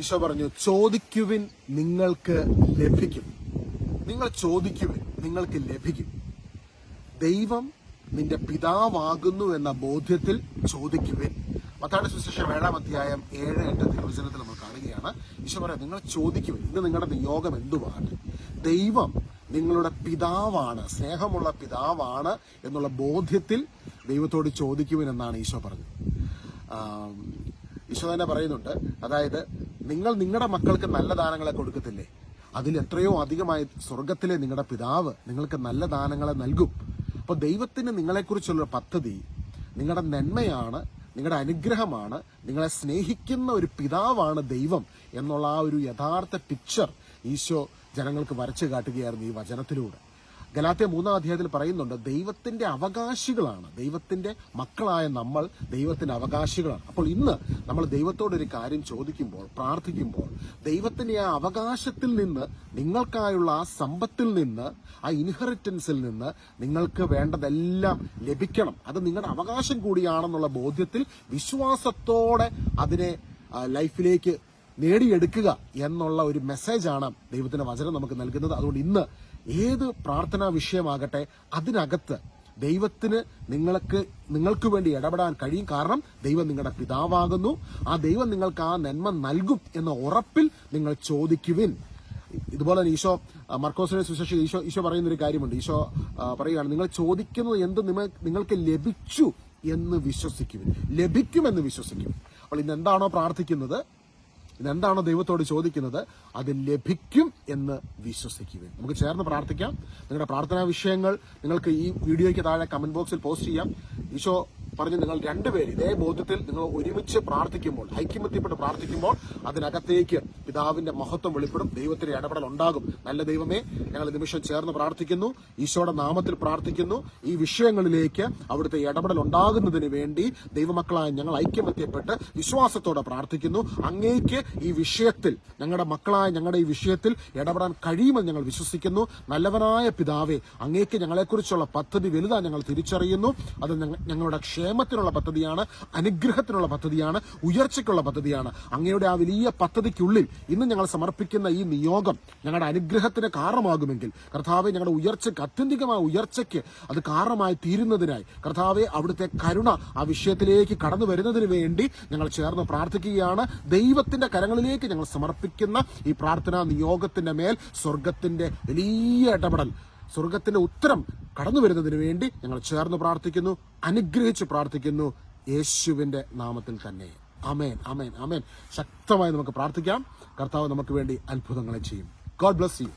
ഈശോ പറഞ്ഞു ചോദിക്കുവിൻ നിങ്ങൾക്ക് ലഭിക്കും. നിങ്ങൾ ചോദിക്കുവിൻ നിങ്ങൾക്ക് ലഭിക്കും. ദൈവം നിന്റെ പിതാവാകുന്നു എന്ന ബോധ്യത്തിൽ ചോദിക്കുവിൻ. മത്താടി സുശേഷം ഏഴാം അധ്യായം ഏഴ് എട്ട് തിരുവചനത്തിൽ നമ്മൾ കാണുകയാണ്. ഈശോ പറയാം നിങ്ങൾ ചോദിക്കുവിൻ ഇന്ന് നിങ്ങളുടെ നിയോഗം എന്തുവാണ്? ദൈവം നിങ്ങളുടെ പിതാവാണ് സ്നേഹമുള്ള പിതാവാണ് എന്നുള്ള ബോധ്യത്തിൽ ദൈവത്തോട് ചോദിക്കുവിൻ എന്നാണ് ഈശോ പറഞ്ഞത്. ഈശോ തന്നെ പറയുന്നുണ്ട് അതായത് നിങ്ങൾ നിങ്ങളുടെ മക്കൾക്ക് നല്ല ദാനങ്ങളെ കൊടുക്കത്തില്ലേ? അതിൽ എത്രയോ അധികമായി സ്വർഗത്തിലെ നിങ്ങളുടെ പിതാവ് നിങ്ങൾക്ക് നല്ല ദാനങ്ങളെ നൽകും. അപ്പോൾ ദൈവത്തിന് നിങ്ങളെക്കുറിച്ചുള്ള പദ്ധതി നിങ്ങളുടെ നന്മയാണ് നിങ്ങളുടെ അനുഗ്രഹമാണ് നിങ്ങളെ സ്നേഹിക്കുന്ന ഒരു പിതാവാണ് ദൈവം എന്നുള്ള ആ ഒരു യഥാർത്ഥ പിക്ചർ ഈശോ ജനങ്ങൾക്ക് വരച്ചു കാട്ടുകയായിരുന്നു ഈ വചനത്തിലൂടെ. ഗലാത്യ മൂന്നാം അധ്യായത്തിൽ പറയുന്നുണ്ട് ദൈവത്തിന്റെ അവകാശികളാണ്. ദൈവത്തിന്റെ മക്കളായ നമ്മൾ ദൈവത്തിന്റെ അവകാശികളാണ്. അപ്പോൾ ഇന്ന് നമ്മൾ ദൈവത്തോടൊരു കാര്യം ചോദിക്കുമ്പോൾ പ്രാർത്ഥിക്കുമ്പോൾ ദൈവത്തിന്റെ ആ അവകാശത്തിൽ നിന്ന് നിങ്ങൾക്കായുള്ള ആ സമ്പത്തിൽ നിന്ന് ആ ഇൻഹെറിറ്റൻസിൽ നിന്ന് നിങ്ങൾക്ക് വേണ്ടതെല്ലാം ലഭിക്കണം. അത് നിങ്ങളുടെ അവകാശം കൂടിയാണെന്നുള്ള ബോധ്യത്തിൽ വിശ്വാസത്തോടെ അതിനെ ലൈഫിലേക്ക് നേടിയെടുക്കുക എന്നുള്ള ഒരു മെസ്സേജാണ് ദൈവത്തിന്റെ വചനം നമുക്ക് നൽകുന്നത്. അതുകൊണ്ട് ഇന്ന് ഏത് പ്രാർത്ഥനാ വിഷയമാകട്ടെ അതിനകത്ത് ദൈവത്തിന് നിങ്ങൾക്ക് നിങ്ങൾക്ക് വേണ്ടി ഇടപെടാൻ കഴിയും. കാരണം ദൈവം നിങ്ങളുടെ പിതാവാകുന്നു. ആ ദൈവം നിങ്ങൾക്ക് ആ നന്മ നൽകും എന്ന ഉറപ്പിൽ നിങ്ങൾ ചോദിക്കുവിൻ. ഇതുപോലെ തന്നെ ഈശോ മർക്കോസിനെ സുശേഷി ഈശോ ഈശോ പറയുന്ന ഒരു കാര്യമുണ്ട്. ഈശോ പറയുകയാണ് നിങ്ങൾ ചോദിക്കുന്നത് എന്ത് നിങ്ങൾക്ക് ലഭിച്ചു എന്ന് വിശ്വസിക്കുവിൻ. ലഭിക്കുമെന്ന് വിശ്വസിക്കും അപ്പോൾ ഇന്ന് എന്താണോ പ്രാർത്ഥിക്കുന്നത്? ഇതെന്താണോ ദൈവത്തോട് ചോദിക്കുന്നത് അത് ലഭിക്കും എന്ന് വിശ്വസിക്കുക നമുക്ക് ചേർന്ന് പ്രാർത്ഥിക്കാം. നിങ്ങളുടെ പ്രാർത്ഥനാ വിഷയങ്ങൾ നിങ്ങൾക്ക് ഈ വീഡിയോയ്ക്ക് താഴെ കമന്റ് ബോക്സിൽ പോസ്റ്റ് ചെയ്യാം. ഈശോ പറഞ്ഞ് നിങ്ങൾ രണ്ടുപേര് ഇതേ ബോധ്യത്തിൽ നിങ്ങൾ ഒരുമിച്ച് പ്രാർത്ഥിക്കുമ്പോൾ ഐക്യമത്യപ്പെട്ട് പ്രാർത്ഥിക്കുമ്പോൾ അതിനകത്തേക്ക് പിതാവിന്റെ മഹത്വം വെളിപ്പെടും ദൈവത്തിന്റെ ഇടപെടൽ ഉണ്ടാകും. നല്ല ദൈവമേ ഞങ്ങൾ നിമിഷം ചേർന്ന് പ്രാർത്ഥിക്കുന്നു ഈശോയുടെ നാമത്തിൽ പ്രാർത്ഥിക്കുന്നു. ഈ വിഷയങ്ങളിലേക്ക് അവിടുത്തെ ഇടപെടൽ ഉണ്ടാകുന്നതിന് വേണ്ടി ദൈവമക്കളായ ഞങ്ങൾ ഐക്യമത്യപ്പെട്ട് വിശ്വാസത്തോടെ പ്രാർത്ഥിക്കുന്നു. അങ്ങേക്ക് ഈ വിഷയത്തിൽ ഞങ്ങളുടെ മക്കളായ ഞങ്ങളുടെ ഈ വിഷയത്തിൽ ഇടപെടാൻ കഴിയുമെന്ന് ഞങ്ങൾ വിശ്വസിക്കുന്നു. നല്ലവനായ പിതാവേ അങ്ങേക്ക് ഞങ്ങളെക്കുറിച്ചുള്ള പദ്ധതി വലുതാ ഞങ്ങൾ തിരിച്ചറിയുന്നു. അത് ഞങ്ങളുടെ ഞങ്ങളുടെ ക്ഷേമത്തിനുള്ള പദ്ധതിയാണ് അനുഗ്രഹത്തിനുള്ള പദ്ധതിയാണ് ഉയർച്ചയ്ക്കുള്ള പദ്ധതിയാണ്. അങ്ങയുടെ ആ വലിയ പദ്ധതിക്കുള്ളിൽ ഇന്ന് ഞങ്ങൾ സമർപ്പിക്കുന്ന ഈ നിയോഗം ഞങ്ങളുടെ അനുഗ്രഹത്തിന് കാരണമാകുമെങ്കിൽ കർത്താവെ ഞങ്ങളുടെ ഉയർച്ചയ്ക്ക് അത്യന്തികമായ ഉയർച്ചയ്ക്ക് അത് കാരണമായി തീരുന്നതിനായി കർത്താവെ അവിടുത്തെ കരുണ ആ വിഷയത്തിലേക്ക് കടന്നു വരുന്നതിന് വേണ്ടി ഞങ്ങൾ ചേർന്ന് പ്രാർത്ഥിക്കുകയാണ്. ദൈവത്തിന്റെ കരങ്ങളിലേക്ക് ഞങ്ങൾ സമർപ്പിക്കുന്ന ഈ പ്രാർത്ഥനാ നിയോഗത്തിന്റെ മേൽ സ്വർഗത്തിന്റെ വലിയ ഇടപെടൽ സ്വർഗത്തിന്റെ ഉത്തരം കടന്നു വരുന്നതിന് വേണ്ടി ഞങ്ങൾ ചേർന്ന് പ്രാർത്ഥിക്കുന്നു അനുഗ്രഹിച്ച് പ്രാർത്ഥിക്കുന്നു. യേശുവിന്റെ നാമത്തിൽ തന്നെ. അമേൻ അമേൻ അമേൻ ശക്തമായി നമുക്ക് പ്രാർത്ഥിക്കാം. കർത്താവ് നമുക്ക് വേണ്ടി അത്ഭുതങ്ങളെ ചെയ്യും. God bless you